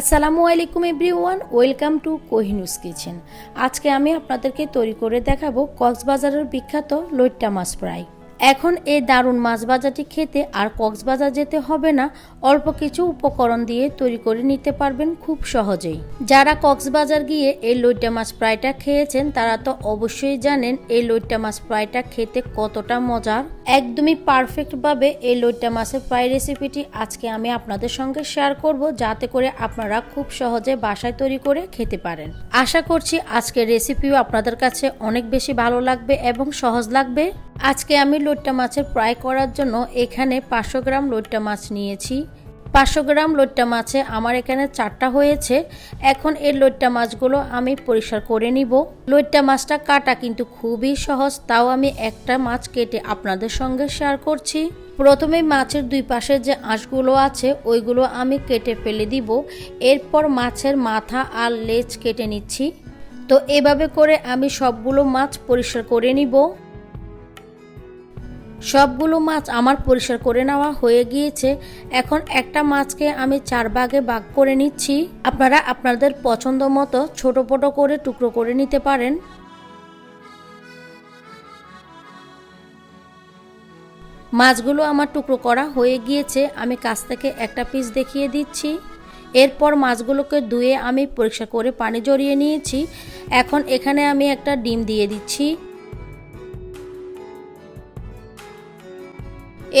আসসালামু আলাইকুম everyone, welcome to কোহিনুস কিচেন। আজকে আমি আপনাদেরকে তৈরি করে দেখাবো কক্সবাজারের বিখ্যাত লইট্টা মাছ ফ্রাই। এখন এই দারুণ মাছ ভাজাটি খেতে আর কক্সবাজার যেতে হবে না, অল্প কিছু উপকরণ দিয়ে তৈরি করে নিতে পারবেন খুব সহজেই। যারা কক্সবাজার গিয়ে এই লইট্টা মাছ ফ্রাইটা খেয়েছেন, তারা তো অবশ্যই জানেন এই লইট্টা মাছ ফ্রাইটা খেতে কতটা মজার। একদমই পারফেক্টভাবে এই লইট্টা মাছের ফ্রাই রেসিপিটি আজকে আমি আপনাদের সঙ্গে শেয়ার করব, যাতে করে আপনারা খুব সহজে বাসায় তৈরি করে খেতে পারেন। আশা করছি আজকের রেসিপিও আপনাদের কাছে অনেক বেশি ভালো লাগবে এবং সহজ লাগবে। আজকে আমি লইট্টা মাছের ফ্রাই করার জন্য এখানে পাঁচশো গ্রাম লইট্টা মাছ নিয়েছি। পাঁচশো গ্রাম লইট্টা মাছে আমার এখানে চারটা হয়েছে। এখন এই লইট্টা মাছগুলো আমি পরিষ্কার করে নিব। লইট্টা মাছটা কাটা কিন্তু খুবই সহজ, তাও আমি একটা মাছ কেটে আপনাদের সঙ্গে শেয়ার করছি। প্রথমে মাছের দুই পাশে যে আঁশগুলো আছে, ওইগুলো আমি কেটে ফেলে দিব। এরপর মাছের মাথা আর লেজ কেটে নিচ্ছি। তো এভাবে করে আমি সবগুলো মাছ পরিষ্কার করে নিব। সবগুলো মাছ আমার পরিষ্কার করে নেওয়া হয়ে গিয়েছে। এখন একটা মাছকে আমি চার ভাগে ভাগ করে নিচ্ছি। আপনারা আপনাদের পছন্দ মতো ছোটো ছোট করে টুকরো করে নিতে পারেন। মাছগুলো আমার টুকরো করা হয়ে গিয়েছে। আমি কাছ থেকে একটা পিস দেখিয়ে দিচ্ছি। এরপর মাছগুলোকে ধুয়ে আমি পরিষ্কার করে পানি জড়িয়ে নিয়েছি। এখন এখানে আমি একটা ডিম দিয়ে দিচ্ছি।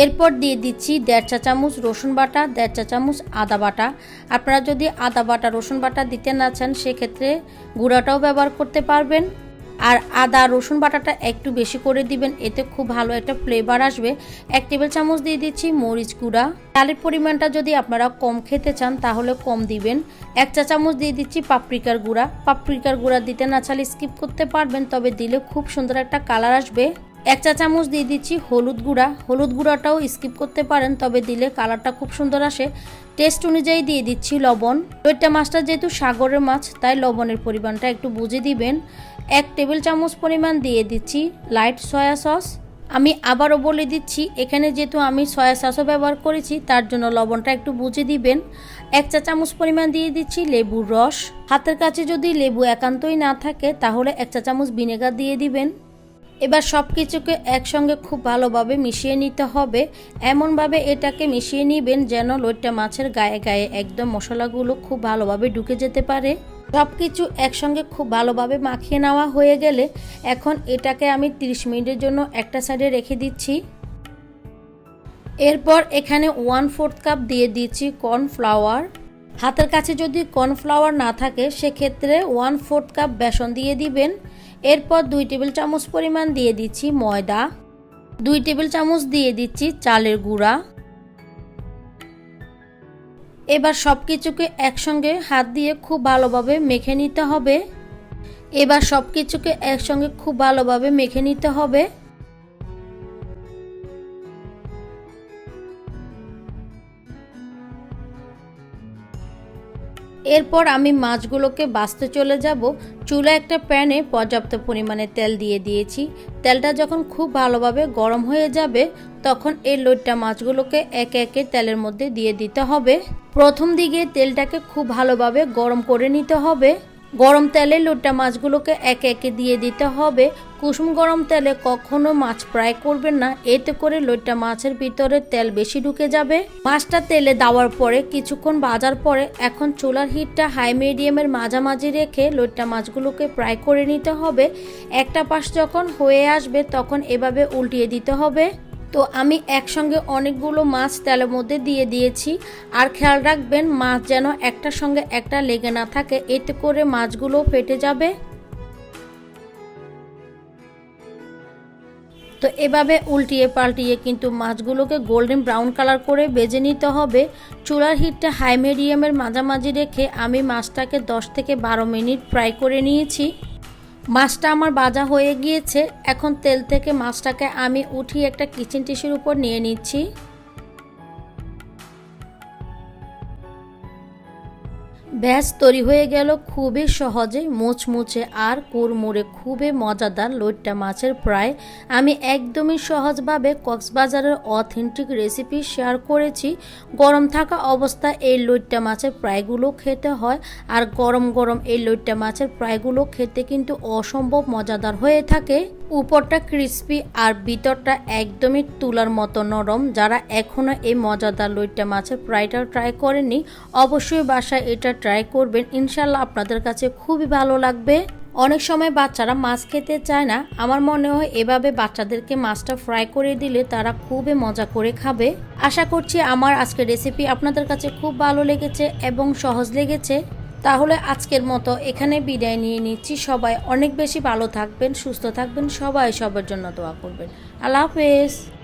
এরপর দিয়ে দিচ্ছি দেড় চা চামচ রসুন বাটা, দেড় চা চামচ আদা বাটা। আপনারা যদি আদা বাটা, রসুন বাটা দিতে না চান, সেক্ষেত্রে গুঁড়াটাও ব্যবহার করতে পারবেন। আর আদা, রসুন বাটাটা একটু বেশি করে দিবেন, এতে খুব ভালো একটা ফ্লেভার আসবে। এক টেবিল চামচ দিয়ে দিচ্ছি মরিচ গুঁড়া। চালের পরিমাণটা যদি আপনারা কম খেতে চান, তাহলে কম দিবেন। এক চা চামচ দিয়ে দিচ্ছি পাপড়িকার গুঁড়া। পাপড়িকার গুঁড়া দিতে না চালে স্কিপ করতে পারবেন, তবে দিলে খুব সুন্দর একটা কালার আসবে। এক চা চামচ দিয়ে দিচ্ছি হলুদ গুঁড়া। হলুদ গুঁড়াটাও স্কিপ করতে পারেন, তবে দিলে কালারটা খুব সুন্দর আসে। টেস্ট অনুযায়ী দিয়ে দিচ্ছি লবণ। লইট্টা মাছটা যেহেতু সাগরের মাছ, তাই লবণের পরিমাণটা একটু বুঝে দিবেন। এক টেবিল চামচ পরিমাণ দিয়ে দিচ্ছি লাইট সয়া সস আমি আবারও বলে দিচ্ছি, এখানে যেহেতু আমি সয়া সসও ব্যবহার করেছি, তার জন্য লবণটা একটু বুঝে দিবেন। এক চা চামচ পরিমাণ দিয়ে দিচ্ছি লেবুর রস। হাতের কাছে যদি লেবু একান্তই না থাকে, তাহলে এক চা চামচ ভিনেগার দিয়ে দিবেন। এবার সব কিছুকে একসঙ্গে খুব ভালোভাবে মিশিয়ে নিতে হবে। এমনভাবে এটাকে মিশিয়ে নিবেন যেন লইট্টা মাছের গায়ে গায়ে একদম মশলাগুলো খুব ভালোভাবে ঢুকে যেতে পারে। সব কিছু একসঙ্গে খুব ভালোভাবে মাখিয়ে নেওয়া হয়ে গেলে এখন এটাকে আমি 30 মিনিটের জন্য একটা সাইডে রেখে দিচ্ছি। এরপর এখানে ওয়ান ফোর্থ কাপ দিয়ে দিচ্ছি কর্নফ্লাওয়ার হাতের কাছে যদি কর্নফ্লাওয়ার না থাকে, সেক্ষেত্রে ওয়ান ফোর্থ কাপ বেসন দিয়ে দিবেন। এরপর দুই টেবিল চামচ পরিমাণ দিয়ে দিচ্ছি ময়দা, দুই টেবিল চামচ দিয়ে দিচ্ছি চালের গুঁড়া। এবার সব কিছুকে একসঙ্গে হাত দিয়ে খুব ভালোভাবে মেখে নিতে হবে। এবার সব কিছুকে একসঙ্গে খুব ভালোভাবে মেখে নিতে হবে। এরপর আমি মাছগুলোকে বাছতে চলে যাব। চুলা একটা প্যানে পর্যাপ্ত পরিমাণে তেল দিয়ে দিয়েছি। তেলটা যখন খুব ভালোভাবে গরম হয়ে যাবে, তখন এই লোটটা মাছগুলোকে একে একে তেলের মধ্যে দিয়ে দিতে হবে। প্রথম দিকে তেলটাকে খুব ভালোভাবে গরম করে নিতে হবে। গরম তেলে লোট্টা মাছগুলোকে একে একে দিয়ে দিতে হবে। কুসুম গরম তেলে কখনো মাছ ফ্রাই করবেন না। এতে করে লোট্টা মাছের ভিতরে তেল বেশি ঢুকে যাবে। মাছটা তেলে দেওয়ার পরে কিছুক্ষণ বাজার পরে এখন চুলার হিটটা হাই মিডিয়ামের মাঝামাঝি রেখে লোট্টা মাছগুলোকে ফ্রাই করে নিতে হবে। একটা পাশ যখন হয়ে আসবে তখন এভাবে উল্টিয়ে দিতে হবে। তো আমি একসঙ্গে অনেকগুলো মাছ তেলের মধ্যে দিয়ে দিয়েছি। আর খেয়াল রাখবেন, মাছ যেন একটার সঙ্গে একটা লেগে না থাকে। এতে করে মাছগুলো ফেটে যাবে। তো এভাবে উল্টিয়ে পাল্টিয়ে কিন্তু মাছগুলোকে গোল্ডেন ব্রাউন কালার করে বেজে নিতে হবে। চুলার হিটটা হাই মিডিয়ামের মাঝামাঝি রেখে আমি মাছটাকে 10 থেকে বারো মিনিট ফ্রাই করে নিয়েছি। মাছটা আমার বাজা হয়ে গিয়েছে, এখন তেল থেকে মাছটাকে আমি উঠিয়ে একটা কিচেন টিস্যুর উপর নিয়ে নিচ্ছি। ভ্যাস তৈরি হয়ে গেল খুবই সহজে, মুচমুচে আর কুরমুরে খুবই মজাদার লইট্টা মাছের প্রায় আমি একদমই সহজভাবে কক্সবাজারের অথেন্টিক রেসিপি শেয়ার করেছি। গরম থাকা অবস্থায় এই লইট্টা মাছের প্রায়গুলো খেতে হয় আর গরম গরম এই লইট্টা মাছের প্রায়গুলো খেতে কিন্তু অসম্ভব মজাদার হয়ে থাকে। উপরটা ক্রিস্পি আর ভিতরটা একদমই তুলার মতো নরম। যারা এখনও এই মজাদার লইট্টা মাছের ফ্রাইটা ট্রাই করেনি অবশ্যই বাসায় এটা ট্রাই করবেন। ইনশাল্লাহ আপনাদের কাছে খুবই ভালো লাগবে। অনেক সময় বাচ্চারা মাছ খেতে চায় না। আমার মনে হয় এভাবে বাচ্চাদেরকে মাছটা ফ্রাই করে দিলে তারা খুবই মজা করে খাবে। আশা করছি আমার আজকের রেসিপি আপনাদের কাছে খুব ভালো লেগেছে এবং সহজ লেগেছে। তাহলে আজকের মতো এখানে বিদায় নিয়ে নিচ্ছি। সবাই অনেক বেশি ভালো থাকবেন, সুস্থ থাকবেন। সবাই সবার জন্য দোয়া করবেন। আল্লাহ হাফেজ।